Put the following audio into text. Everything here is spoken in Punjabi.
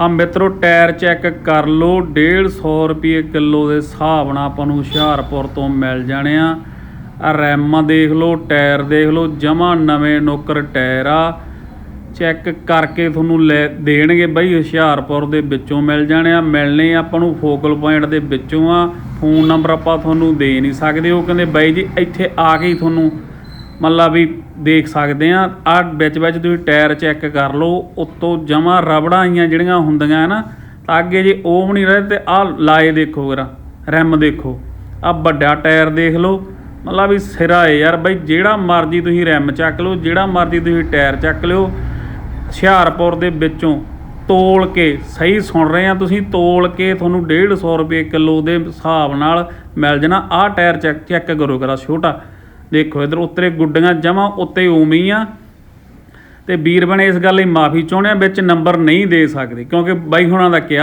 ਆ ਮਿੱਤਰੋ, ਟਾਇਰ ਚੈੱਕ ਕਰ ਲਓ। 150 ਰੁਪਏ ਕਿਲੋ ਦੇ ਹਿਸਾਬ ਨਾਲ ਆਪਾਂ ਨੂੰ ਹੁਸ਼ਿਆਰਪੁਰ ਤੋਂ ਮਿਲ ਜਾਣੇ ਆ। ਆ ਰੈਮਾਂ ਦੇਖ ਲਓ, ਟਾਇਰ ਦੇਖ ਲਓ, ਜਮਾ ਨਵੇਂ ਨੋਕਰ ਟਾਇਰ ਆ। ਚੈੱਕ ਕਰਕੇ ਤੁਹਾਨੂੰ ਲੈ ਦੇਣਗੇ ਬਈ, ਹੁਸ਼ਿਆਰਪੁਰ ਦੇ ਵਿੱਚੋਂ ਮਿਲ ਜਾਣੇ ਆ। ਮਿਲਣੇ ਆਪਾਂ ਨੂੰ ਫੋਕਲ ਪੁਆਇੰਟ ਦੇ ਵਿੱਚੋਂ ਆ। ਫੋਨ ਨੰਬਰ ਆਪਾਂ ਤੁਹਾਨੂੰ ਦੇ ਨਹੀਂ ਸਕਦੇ। ਉਹ ਕਹਿੰਦੇ ਬਾਈ ਜੀ, ਇੱਥੇ ਆ ਕੇ ਹੀ ਤੁਹਾਨੂੰ ਮਤਲਬ ਵੀ ਦੇਖ ਸਕਦੇ ਆ ਆ ਵਿੱਚ ਵਿੱਚ ਤੁਸੀਂ ਟਾਇਰ ਚੈੱਕ ਕਰ ਲਓ, ਉੱਤੋਂ ਜਮਾ ਰਬੜਾਂ ਆਈਆਂ ਜਿਹੜੀਆਂ ਹੁੰਦੀਆਂ ਨਾ, ਤਾਂ ਅੱਗੇ ਜੇ ਉਹ ਵੀ ਨਹੀਂ ਰਹੇ ਤੇ ਆ ਲਾਏ ਦੇਖੋ ਜਰਾ, ਰੈਮ ਦੇਖੋ। ਆ ਵੱਡਾ ਟਾਇਰ ਦੇਖ ਲਓ। ਮਤਲਬ ਵੀ ਸਿਰਾ ਹੈ ਯਾਰ ਬਈ, ਜਿਹੜਾ ਮਰਜ਼ੀ ਤੁਸੀਂ ਰੈਮ ਚੱਕ ਲਓ, ਜਿਹੜਾ ਮਰਜ਼ੀ ਤੁਸੀਂ ਟਾਇਰ ਚੱਕ ਲਿਓ। ਹੁਸ਼ਿਆਰਪੁਰ ਦੇ ਵਿੱਚੋਂ ਤੋਲ ਕੇ, ਸਹੀ ਸੁਣ ਰਹੇ ਆ ਤੁਸੀਂ, ਤੋਲ ਕੇ ਤੁਹਾਨੂੰ 150 ਰੁਪਏ ਕਿਲੋ ਦੇ ਹਿਸਾਬ ਨਾਲ ਮਿਲ ਜਾਣਾ। ਆਹ ਟਾਇਰ ਚੈੱਕ ਚੈੱਕ ਕਰੋ ਕਰਾ ਛੋਟਾ। ਦੇਖੋ, ਇਧਰ ਉੱਤਰੇ ਗੁੱਡੀਆਂ ਜਮਾ ਉੱਤੇ ਉਮੀ ਆ। ਤੇ ਵੀਰ ਬਣੇ ਇਸ ਗੱਲ ਲਈ ਮਾਫੀ ਚਾਹੁੰਦੇ ਆ, ਵਿੱਚ ਨੰਬਰ ਨਹੀਂ ਦੇ ਸਕਦੇ, ਕਿਉਂਕਿ ਬਾਈ ਹੁਣਾਂ ਦਾ ਕਿਹਾ